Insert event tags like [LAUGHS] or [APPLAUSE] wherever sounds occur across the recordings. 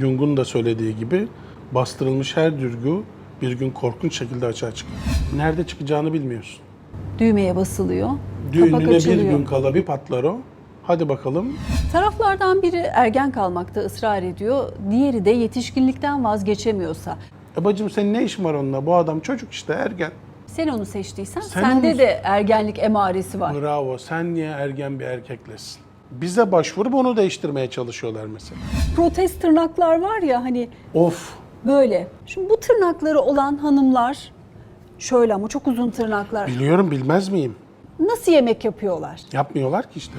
Jung'un da söylediği gibi bastırılmış her dürgü bir gün korkunç şekilde açığa çıkar. Nerede çıkacağını bilmiyorsun. Düğmeye basılıyor. Düğününe bir gün kala bir patlar o. Hadi bakalım. Taraflardan biri ergen kalmakta ısrar ediyor. Diğeri de yetişkinlikten vazgeçemiyorsa. E bacım senin ne işin var onunla? Bu adam çocuk işte ergen. Sen onu seçtiysen Sen sende onu- de ergenlik emaresi var. Bravo. Sen niye ergen bir erkeklesin? Bize başvurup onu değiştirmeye çalışıyorlar mesela. Protez tırnaklar var ya hani Of. böyle. Şimdi bu tırnakları olan hanımlar şöyle ama çok uzun tırnaklar. Biliyorum bilmez miyim? Nasıl yemek yapıyorlar? Yapmıyorlar ki işte.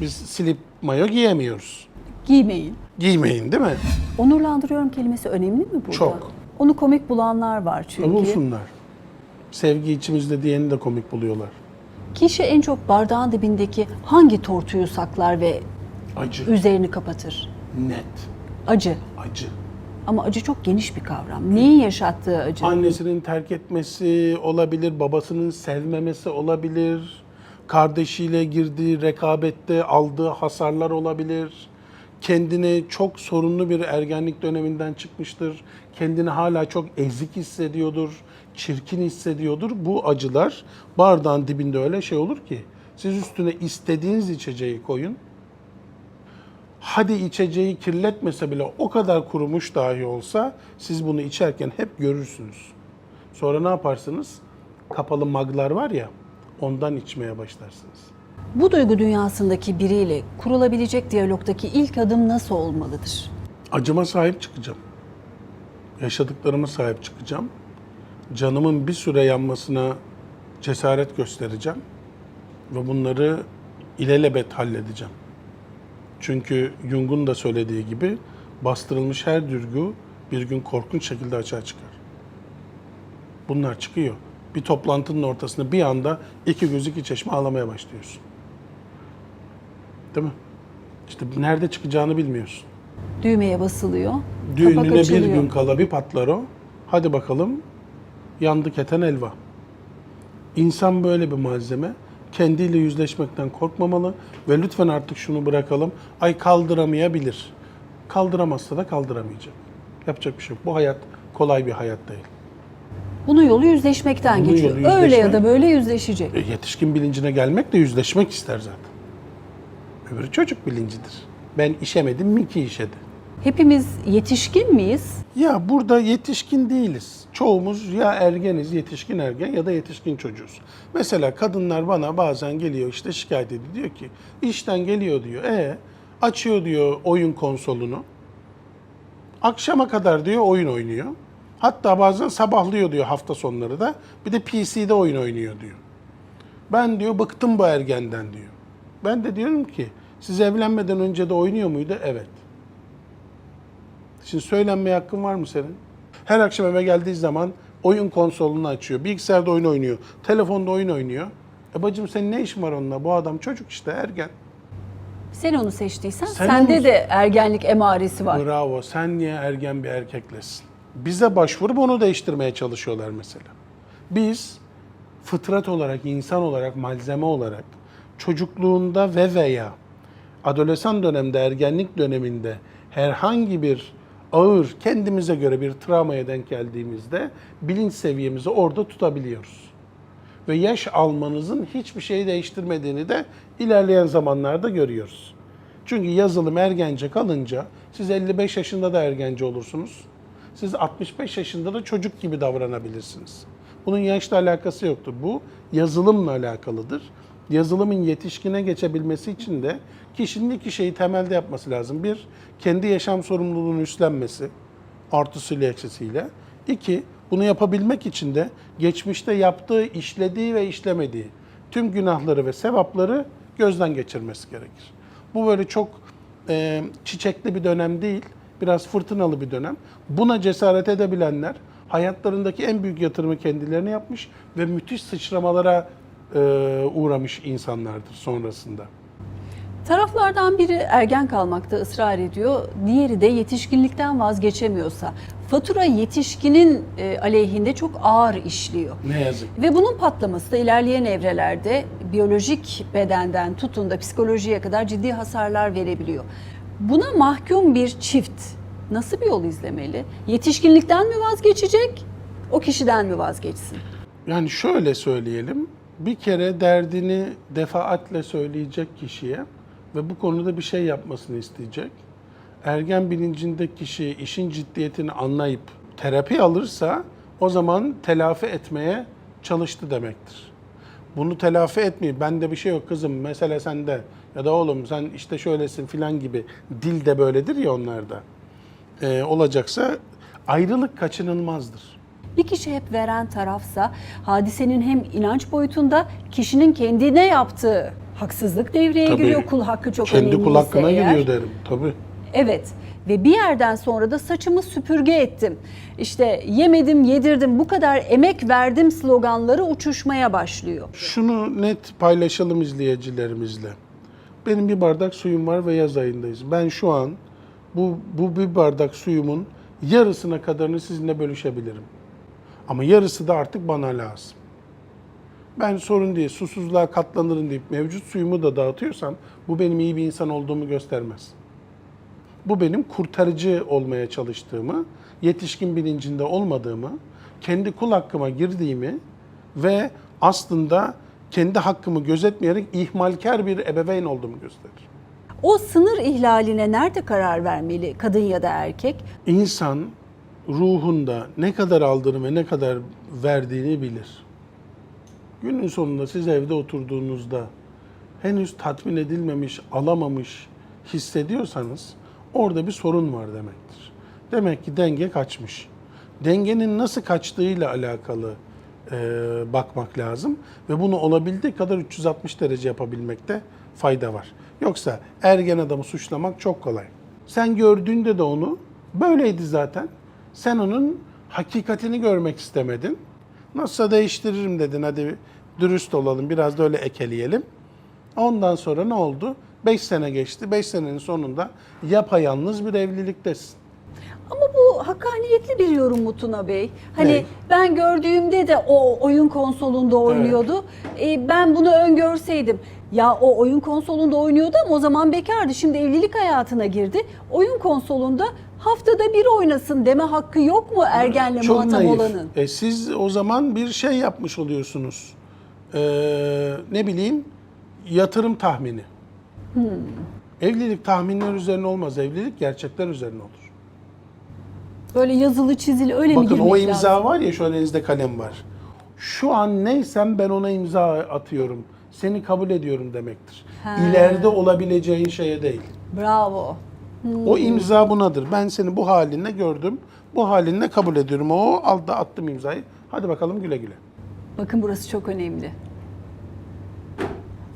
Biz silip mayo giyemiyoruz. Giymeyin. Giymeyin değil mi? Onurlandırıyorum kelimesi önemli mi burada? Çok. Onu komik bulanlar var çünkü. Bulsunlar. Sevgi içimizde diyeni de komik buluyorlar. Kişi en çok bardağın dibindeki hangi tortuyu saklar ve Acı. üzerini kapatır? Net. Acı. Acı. Ama acı çok geniş bir kavram. Neyin yaşattığı acı? Annesinin terk etmesi olabilir, babasının sevmemesi olabilir, kardeşiyle girdiği rekabette aldığı hasarlar olabilir. Kendini çok sorunlu bir ergenlik döneminden çıkmıştır. Kendini hala çok ezik hissediyordur, çirkin hissediyordur. Bu acılar bardağın dibinde öyle şey olur ki siz üstüne istediğiniz içeceği koyun. Hadi içeceği kirletmese bile o kadar kurumuş dahi olsa siz bunu içerken hep görürsünüz. Sonra ne yaparsınız? Kapalı maglar var ya ondan içmeye başlarsınız. Bu duygu dünyasındaki biriyle kurulabilecek diyalogdaki ilk adım nasıl olmalıdır? Acıma sahip çıkacağım. Yaşadıklarıma sahip çıkacağım. Canımın bir süre yanmasına cesaret göstereceğim. Ve bunları ilelebet halledeceğim. Çünkü Jung'un da söylediği gibi bastırılmış her dürgü bir gün korkunç şekilde açığa çıkar. Bunlar çıkıyor. Bir toplantının ortasında bir anda iki göz iki çeşme ağlamaya başlıyorsun. Değil mi? İşte nerede çıkacağını bilmiyorsun. Düğmeye basılıyor. kapak Düğününe bir açılıyor. gün kala bir patlar o. Hadi bakalım yandı keten elva. İnsan böyle bir malzeme. Kendiyle yüzleşmekten korkmamalı ve lütfen artık şunu bırakalım. Ay kaldıramayabilir. Kaldıramazsa da kaldıramayacak. Yapacak bir şey yok. Bu hayat kolay bir hayat değil. Bunun yolu yüzleşmekten Bunun geçiyor. yolu Öyle ya da böyle yüzleşecek. E, yetişkin bilincine gelmek de yüzleşmek ister zaten. Öbürü çocuk bilincidir. Ben işemedim mi ki işedi. Hepimiz yetişkin miyiz? Ya burada yetişkin değiliz. Çoğumuz ya ergeniz, yetişkin ergen ya da yetişkin çocuğuz. Mesela kadınlar bana bazen geliyor işte şikayet ediyor. Diyor ki işten geliyor diyor. E açıyor diyor oyun konsolunu. Akşama kadar diyor oyun oynuyor. Hatta bazen sabahlıyor diyor hafta sonları da. Bir de PC'de oyun oynuyor diyor. Ben diyor bıktım bu ergenden diyor. Ben de diyorum ki siz evlenmeden önce de oynuyor muydu? Evet. Şimdi söylenmeye hakkın var mı senin? Her akşam eve geldiği zaman oyun konsolunu açıyor. Bilgisayarda oyun oynuyor. Telefonda oyun oynuyor. E bacım senin ne işin var onunla? Bu adam çocuk işte ergen. Sen onu seçtiysen Sen sende onu- de ergenlik emaresi var. Bravo. Sen niye ergen bir erkeklesin? Bize başvurup onu değiştirmeye çalışıyorlar mesela. Biz fıtrat olarak, insan olarak, malzeme olarak çocukluğunda ve veya adolesan dönemde, ergenlik döneminde herhangi bir ağır, kendimize göre bir travmaya denk geldiğimizde bilinç seviyemizi orada tutabiliyoruz. Ve yaş almanızın hiçbir şeyi değiştirmediğini de ilerleyen zamanlarda görüyoruz. Çünkü yazılım ergence kalınca siz 55 yaşında da ergence olursunuz. Siz 65 yaşında da çocuk gibi davranabilirsiniz. Bunun yaşla alakası yoktur. Bu yazılımla alakalıdır. Yazılımın yetişkine geçebilmesi için de kişinin iki şeyi temelde yapması lazım. Bir, kendi yaşam sorumluluğunu üstlenmesi artısıyla eksisiyle. İki, bunu yapabilmek için de geçmişte yaptığı, işlediği ve işlemediği tüm günahları ve sevapları gözden geçirmesi gerekir. Bu böyle çok e, çiçekli bir dönem değil, biraz fırtınalı bir dönem. Buna cesaret edebilenler hayatlarındaki en büyük yatırımı kendilerine yapmış ve müthiş sıçramalara uğramış insanlardır sonrasında. Taraflardan biri ergen kalmakta ısrar ediyor, diğeri de yetişkinlikten vazgeçemiyorsa fatura yetişkinin e, aleyhinde çok ağır işliyor. Ne yazık. Ve bunun patlaması da ilerleyen evrelerde biyolojik bedenden tutun da psikolojiye kadar ciddi hasarlar verebiliyor. Buna mahkum bir çift nasıl bir yol izlemeli? Yetişkinlikten mi vazgeçecek? O kişiden mi vazgeçsin? Yani şöyle söyleyelim. Bir kere derdini defaatle söyleyecek kişiye ve bu konuda bir şey yapmasını isteyecek. Ergen bilincindeki kişi işin ciddiyetini anlayıp terapi alırsa o zaman telafi etmeye çalıştı demektir. Bunu telafi etmeyip bende bir şey yok kızım mesele sende ya da oğlum sen işte şöylesin filan gibi dil de böyledir ya onlarda. Ee, olacaksa ayrılık kaçınılmazdır. Bir kişi hep veren tarafsa hadisenin hem inanç boyutunda kişinin kendine yaptığı haksızlık devreye Tabii. giriyor. Kul hakkı çok Kendi önemliyse kul hakkına eğer. giriyor derim tabii. Evet ve bir yerden sonra da saçımı süpürge ettim. İşte yemedim, yedirdim, bu kadar emek verdim sloganları uçuşmaya başlıyor. Şunu net paylaşalım izleyicilerimizle. Benim bir bardak suyum var ve yaz ayındayız. Ben şu an bu, bu bir bardak suyumun yarısına kadarını sizinle bölüşebilirim. Ama yarısı da artık bana lazım. Ben sorun değil, susuzluğa katlanırım deyip mevcut suyumu da dağıtıyorsam bu benim iyi bir insan olduğumu göstermez. Bu benim kurtarıcı olmaya çalıştığımı, yetişkin bilincinde olmadığımı, kendi kul hakkıma girdiğimi ve aslında kendi hakkımı gözetmeyerek ihmalkar bir ebeveyn olduğumu gösterir. O sınır ihlaline nerede karar vermeli kadın ya da erkek? İnsan ruhunda ne kadar aldığını ve ne kadar verdiğini bilir. Günün sonunda siz evde oturduğunuzda henüz tatmin edilmemiş, alamamış hissediyorsanız orada bir sorun var demektir. Demek ki denge kaçmış. Dengenin nasıl kaçtığıyla alakalı e, bakmak lazım ve bunu olabildiği kadar 360 derece yapabilmekte fayda var. Yoksa ergen adamı suçlamak çok kolay. Sen gördüğünde de onu böyleydi zaten. Sen onun hakikatini görmek istemedin. Nasılsa değiştiririm dedin hadi dürüst olalım biraz da öyle ekeleyelim. Ondan sonra ne oldu? 5 sene geçti. 5 senenin sonunda yapayalnız bir evliliktesin. Ama bu hakkaniyetli bir yorum mu Tuna Bey? Hani Ne? ben gördüğümde de o oyun konsolunda oynuyordu. E, ben bunu öngörseydim. Ya o oyun konsolunda oynuyordu ama o zaman bekardı. Şimdi evlilik hayatına girdi. Oyun konsolunda haftada bir oynasın deme hakkı yok mu ergenle Çok muhatap naif. olanın? E, siz o zaman bir şey yapmış oluyorsunuz. Ee, ne bileyim yatırım tahmini. Hmm. Evlilik tahminler üzerine olmaz. Evlilik gerçekler üzerine olur. Böyle yazılı çizili öyle mi Bakın girmek o imza lazım? var ya şu an elinizde kalem var. Şu an neysem ben ona imza atıyorum. Seni kabul ediyorum demektir. Ha. İleride olabileceğin şeye değil. Bravo. O imza bunadır. Ben seni bu halinle gördüm. Bu halinle kabul ediyorum. O altta attım imzayı. Hadi bakalım güle güle. Bakın burası çok önemli.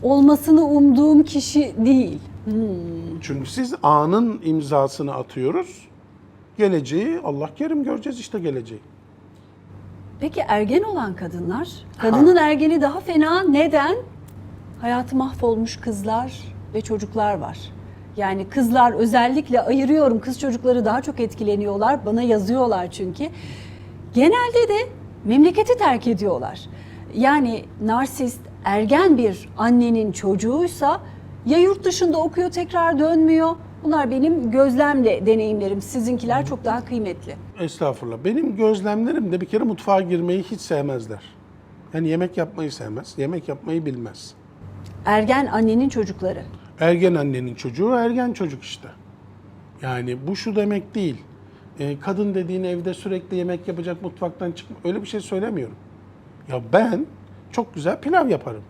Olmasını umduğum kişi değil. Çünkü siz anın imzasını atıyoruz. Geleceği Allah kerim göreceğiz işte geleceği. Peki ergen olan kadınlar? Kadının ergeni daha fena. Neden? Hayatı mahvolmuş kızlar ve çocuklar var. Yani kızlar özellikle ayırıyorum. Kız çocukları daha çok etkileniyorlar. Bana yazıyorlar çünkü. Genelde de memleketi terk ediyorlar. Yani narsist, ergen bir annenin çocuğuysa ya yurt dışında okuyor tekrar dönmüyor. Bunlar benim gözlemle deneyimlerim. Sizinkiler çok daha kıymetli. Estağfurullah. Benim gözlemlerim de bir kere mutfağa girmeyi hiç sevmezler. Yani yemek yapmayı sevmez. Yemek yapmayı bilmez. Ergen annenin çocukları. Ergen annenin çocuğu ergen çocuk işte. Yani bu şu demek değil. Ee, kadın dediğin evde sürekli yemek yapacak mutfaktan çıkma. Öyle bir şey söylemiyorum. Ya ben çok güzel pilav yaparım.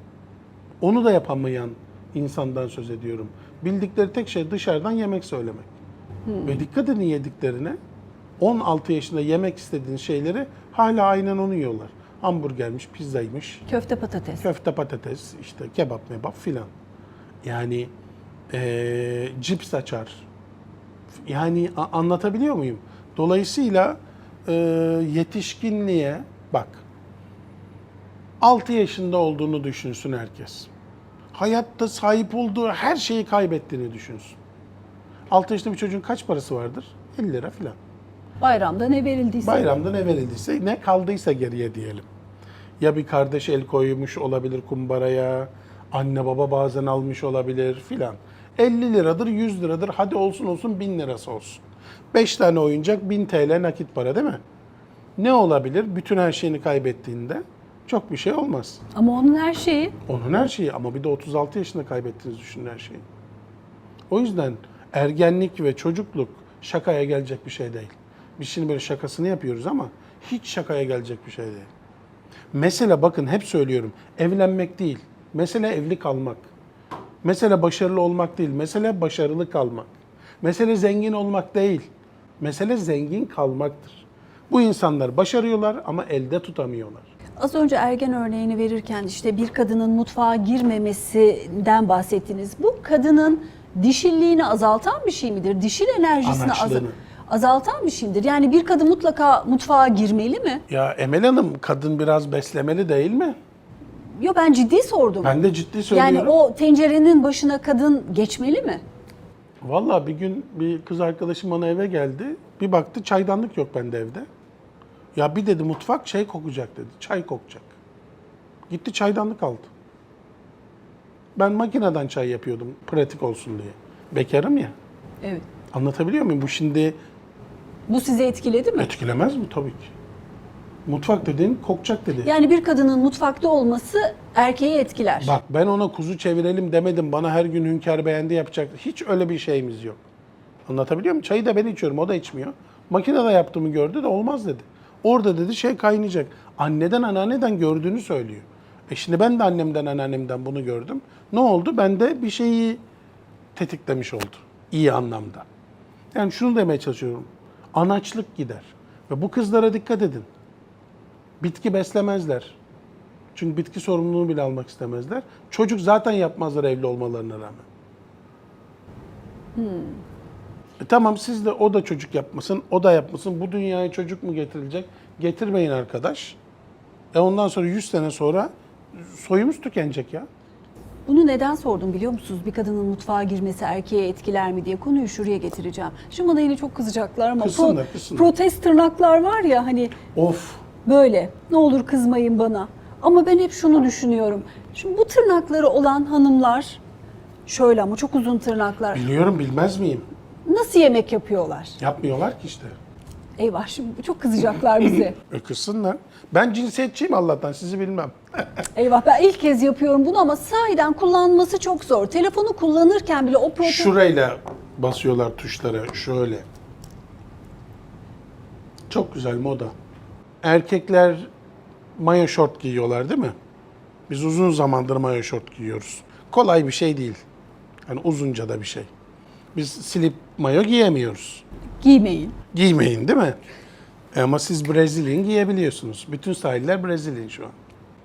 Onu da yapamayan insandan söz ediyorum. Bildikleri tek şey dışarıdan yemek söylemek. Ve dikkat edin yediklerine. 16 yaşında yemek istediğin şeyleri hala aynen onu yiyorlar. Hamburgermiş, pizzaymış, Köfte patates. köfte patates, işte kebap mebap filan. Yani eee cips açar. Yani anlatabiliyor muyum? Dolayısıyla eee, yetişkinliğe bak. 6 yaşında olduğunu düşünsün herkes. Hayatta sahip olduğu her şeyi kaybettiğini düşünsün. 6 yaşında bir çocuğun kaç parası vardır? 50 lira filan. Bayramda ne verildiyse. Bayramda ne verildiyse, ne kaldıysa geriye diyelim. Ya bir kardeş el koymuş olabilir kumbaraya, anne baba bazen almış olabilir filan. 50 liradır, 100 liradır, hadi olsun olsun 1000 lirası olsun. 5 tane oyuncak 1000 TL nakit para değil mi? Ne olabilir? Bütün her şeyini kaybettiğinde çok bir şey olmaz. Ama onun her şeyi Onun her şeyi ama bir de 36 yaşında kaybettiğinizi düşünün her şeyi. O yüzden ergenlik ve çocukluk şakaya gelecek bir şey değil. Biz şimdi böyle şakasını yapıyoruz ama hiç şakaya gelecek bir şey değil. Mesele bakın hep söylüyorum evlenmek değil. Mesele evli kalmak. Mesele başarılı olmak değil. Mesele başarılı kalmak. Mesele zengin olmak değil. Mesele zengin kalmaktır. Bu insanlar başarıyorlar ama elde tutamıyorlar. Az önce ergen örneğini verirken işte bir kadının mutfağa girmemesinden bahsettiniz. Bu kadının dişilliğini azaltan bir şey midir? Dişil enerjisini az- Anaçlığını. azaltan bir şey midir? Yani bir kadın mutlaka mutfağa girmeli mi? Ya Emel Hanım kadın biraz beslemeli değil mi? Yo ben ciddi sordum. Ben de ciddi söylüyorum. yani o tencerenin başına kadın geçmeli mi? Vallahi bir gün bir kız arkadaşım bana eve geldi. Bir baktı çaydanlık yok bende evde. Ya bir dedi mutfak şey kokacak dedi. Çay kokacak. Gitti çaydanlık aldı. Ben makineden çay yapıyordum pratik olsun diye. Bekarım ya. Evet. Anlatabiliyor muyum? Bu şimdi Bu sizi etkiledi mi? etkilemez mi? Tabii ki. Mutfak dediğin kokacak dedi. Yani bir kadının mutfakta olması erkeği etkiler. Bak ben ona kuzu çevirelim demedim. Bana her gün hünkâr beğendi yapacak. Hiç öyle bir şeyimiz yok. Anlatabiliyor muyum? Çayı da ben içiyorum. O da içmiyor. Makinede yaptığımı gördü de olmaz dedi. Orada dedi şey kaynayacak. Anneden anneanneden gördüğünü söylüyor. E şimdi ben de annemden anneannemden bunu gördüm. Ne oldu? Ben de bir şeyi tetiklemiş oldu. İyi anlamda. Yani şunu demeye çalışıyorum. Anaçlık gider. Ve bu kızlara dikkat edin. Bitki beslemezler. Çünkü bitki sorumluluğunu bile almak istemezler. Çocuk zaten yapmazlar evli olmalarına rağmen. E tamam siz de o da çocuk yapmasın, o da yapmasın. Bu dünyaya çocuk mu getirilecek? Getirmeyin arkadaş. E ondan sonra 100 sene sonra soyumuz tükenecek ya. Bunu neden sordum biliyor musunuz? Bir kadının mutfağa girmesi erkeğe etkiler mi diye konuyu şuraya getireceğim. Şimdi bana yine çok kızacaklar ama Kızsınlar, kızsınlar. protest tırnaklar var ya hani Of. Böyle ne olur kızmayın bana. Ama ben hep şunu düşünüyorum. Şimdi bu tırnakları olan hanımlar şöyle ama çok uzun tırnaklar. Biliyorum bilmez miyim? Nasıl yemek yapıyorlar? Yapmıyorlar ki işte. Eyvah şimdi çok kızacaklar bize. [LAUGHS] Kızsınlar. Ben cinsiyetçiyim Allah'tan sizi bilmem. [LAUGHS] Eyvah ben ilk kez yapıyorum bunu ama sahiden kullanması çok zor. Telefonu kullanırken bile o protest... Şurayla basıyorlar tuşlara şöyle. Çok güzel moda. Erkekler mayo şort giyiyorlar değil mi? Biz uzun zamandır mayo şort giyiyoruz. Kolay bir şey değil. Yani uzunca da bir şey. Biz silip mayo giyemiyoruz. Giymeyin. Giymeyin değil mi? E Ama siz Brezilyan giyebiliyorsunuz. Bütün sahiller Brezilyan şu an.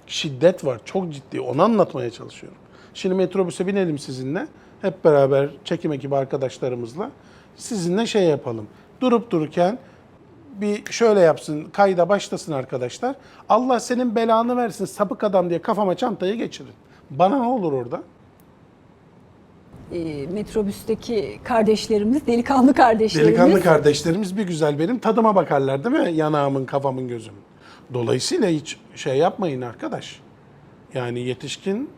Şiddet var, çok ciddi. Onu anlatmaya çalışıyorum. Şimdi metrobüse binelim sizinle. Hep beraber çekim ekibi arkadaşlarımızla sizinle şey yapalım. Durup dururken bir şöyle yapsın, kayda başlasın arkadaşlar. Allah senin belanı versin sapık adam diye kafama çantayı geçirin. Bana ne olur orada? e, metrobüsteki kardeşlerimiz, delikanlı kardeşlerimiz. Delikanlı kardeşlerimiz bir güzel benim tadıma bakarlar değil mi? Yanağımın, kafamın, gözümün. Dolayısıyla hiç şey yapmayın arkadaş. Yani yetişkin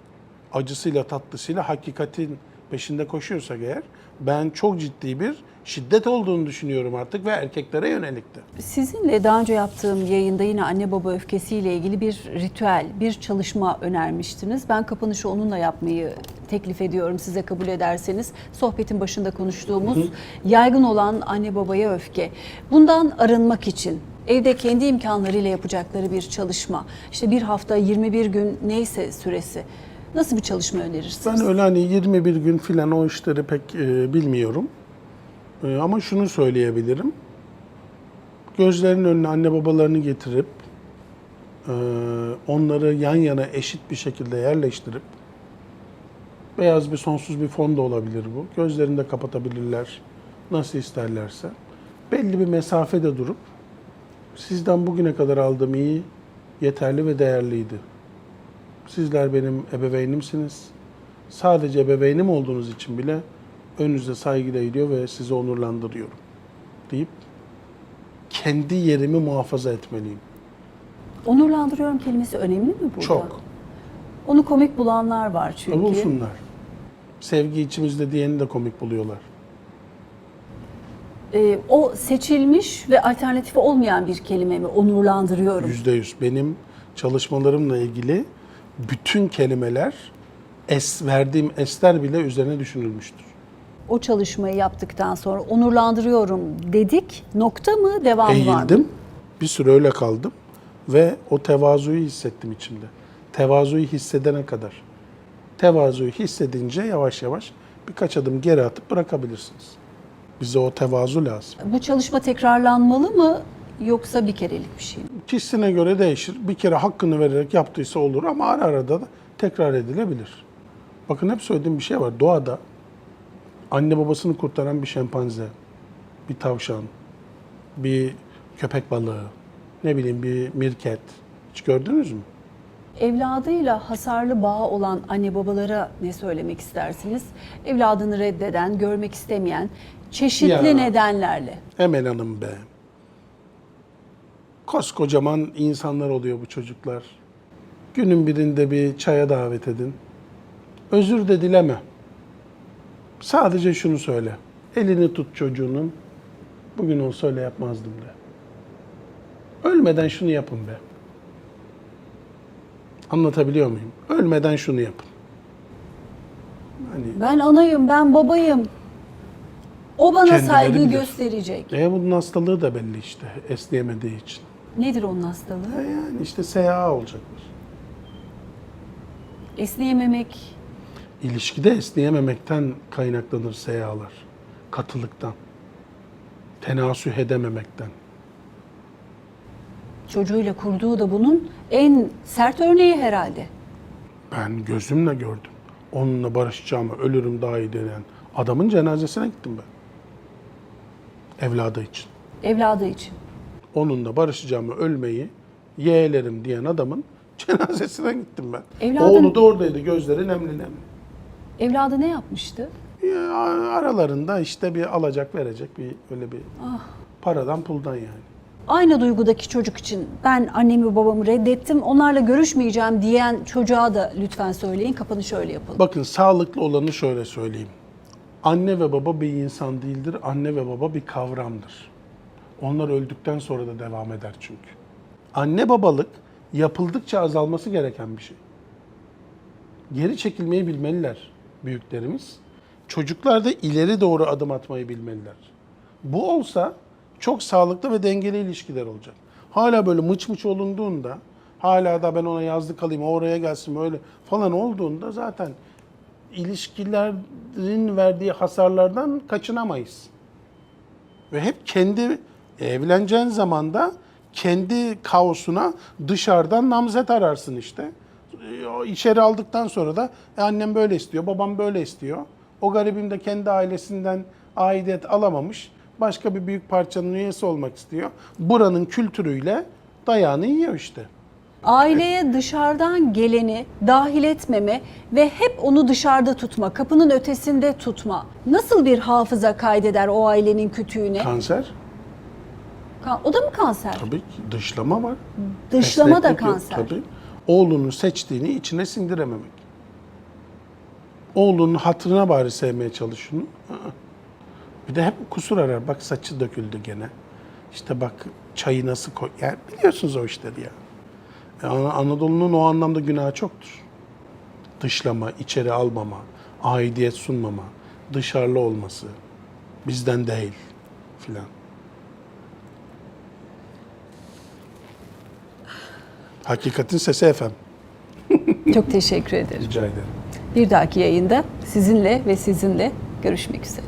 acısıyla tatlısıyla hakikatin peşinde koşuyorsak eğer ben çok ciddi bir şiddet olduğunu düşünüyorum artık ve erkeklere yönelikti. Sizinle daha önce yaptığım yayında yine anne baba öfkesiyle ilgili bir ritüel, bir çalışma önermiştiniz. Ben kapanışı onunla yapmayı teklif ediyorum size kabul ederseniz. Sohbetin başında konuştuğumuz yaygın olan anne babaya öfke. Bundan arınmak için evde kendi imkanlarıyla yapacakları bir çalışma. İşte bir hafta 21 gün neyse süresi. Nasıl bir çalışma önerirsiniz? Ben öyle hani 21 gün filan o işleri pek e, bilmiyorum. E, ama şunu söyleyebilirim. Gözlerinin önüne anne babalarını getirip e, onları yan yana eşit bir şekilde yerleştirip beyaz bir sonsuz bir fon da olabilir bu. Gözlerini de kapatabilirler nasıl isterlerse. Belli bir mesafede durup sizden bugüne kadar aldığım iyi, yeterli ve değerliydi. Sizler benim ebeveynimsiniz. Sadece ebeveynim olduğunuz için bile önünüze saygıyla eğiliyor ve sizi onurlandırıyorum deyip kendi yerimi muhafaza etmeliyim. Onurlandırıyorum kelimesi önemli mi burada? Çok. Onu komik bulanlar var çünkü. Bulsunlar. Sevgi içimizde diyeni de komik buluyorlar. e, o seçilmiş ve alternatifi olmayan bir kelime mi? Onurlandırıyorum. Yüzde yüz. Benim çalışmalarımla ilgili bütün kelimeler es verdiğim esler bile üzerine düşünülmüştür. O çalışmayı yaptıktan sonra onurlandırıyorum dedik. Nokta mı? Devam var mı? Eğildim. Bir süre öyle kaldım ve o tevazuyu hissettim içimde. Tevazuyu hissedene kadar. Tevazuyu hissedince yavaş yavaş birkaç adım geri atıp bırakabilirsiniz. Bize o tevazu lazım. Bu çalışma tekrarlanmalı mı yoksa bir kerelik bir şey mi? Kişisine göre değişir. Bir kere hakkını vererek yaptıysa olur ama ara arada da tekrar edilebilir. Bakın hep söylediğim bir şey var. Doğada anne babasını kurtaran bir şempanze, bir tavşan, bir köpek balığı, ne bileyim bir mirket. Hiç gördünüz mü? Evladıyla hasarlı bağı olan anne babalara ne söylemek istersiniz? Evladını reddeden, görmek istemeyen, çeşitli Ya. nedenlerle. Emel Hanım be. Koskocaman insanlar oluyor bu çocuklar. Günün birinde bir çaya davet edin. Özür de dileme. Sadece şunu söyle. Elini tut çocuğunun. Bugün olsa öyle yapmazdım de. Ölmeden şunu yapın be. Anlatabiliyor muyum? Ölmeden şunu yapın. Hani Ben anayım, ben babayım. O bana Kendileri saygı bilir. gösterecek. e bunun hastalığı da belli işte esneyemediği için. Nedir onun hastalığı? E Yani işte SAA olacaklar. Esneyememek, İlişkide esneyememekten kaynaklanır SAA'lar. Katılıktan. Tenasüh edememekten. çocuğuyla kurduğu da bunun en sert örneği herhalde. Ben gözümle gördüm. Onunla barışacağıma ölürüm daha iyi denen adamın cenazesine gittim ben. Evladı için. Evladı için. Onunla barışacağımı ölmeyi yeğlerim diyen adamın [LAUGHS] cenazesine gittim ben. Evladın- Oğlu da oradaydı gözleri nemli nemli. Evladı ne yapmıştı? Ya, aralarında işte bir alacak verecek bir öyle bir paradan puldan yani. Aynı duygudaki çocuk için ben annemi babamı reddettim, onlarla görüşmeyeceğim diyen çocuğa da lütfen söyleyin, kapanışı öyle yapalım. Bakın sağlıklı olanı şöyle söyleyeyim. Anne ve baba bir insan değildir. Anne ve baba bir kavramdır. Onlar öldükten sonra da devam eder çünkü. Anne babalık yapıldıkça azalması gereken bir şey. Geri çekilmeyi bilmeliler büyüklerimiz. Çocuklar da ileri doğru adım atmayı bilmeliler. Bu olsa çok sağlıklı ve dengeli ilişkiler olacak. Hala böyle mıç mıç olunduğunda, hala da ben ona yazlık alayım, oraya gelsin öyle falan olduğunda zaten ilişkilerin verdiği hasarlardan kaçınamayız. Ve hep kendi evleneceğin zaman da kendi kaosuna dışarıdan namzet ararsın işte. E, İçeri aldıktan sonra da "E, annem böyle istiyor, babam böyle istiyor. O garibim de kendi ailesinden aidiyet alamamış. Başka bir büyük parçanın üyesi olmak istiyor. Buranın kültürüyle dayağını yiyor işte. Aileye dışarıdan geleni dahil etmeme ve hep onu dışarıda tutma, kapının ötesinde tutma. Nasıl bir hafıza kaydeder o ailenin kütüğüne? Kanser Kan- o da mı kanser? tabii ki dışlama var. Dışlama da Esneklik yok, kanser. Tabii. Oğlunun seçtiğini içine sindirememek. Oğlunun hatırına bari sevmeye çalış şunu. Aa. Bir de hep kusur arar. Bak saçı döküldü gene. İşte bak çayı nasıl koy... Yani biliyorsunuz o işleri ya. E, Ana- Anadolu'nun o anlamda günahı çoktur. Dışlama, içeri almama, aidiyet sunmama, dışarılı olması, bizden değil filan. Hakikatin sesi efendim. [LAUGHS] Çok teşekkür ederim. Rica ederim. Bir dahaki yayında sizinle ve sizinle görüşmek üzere.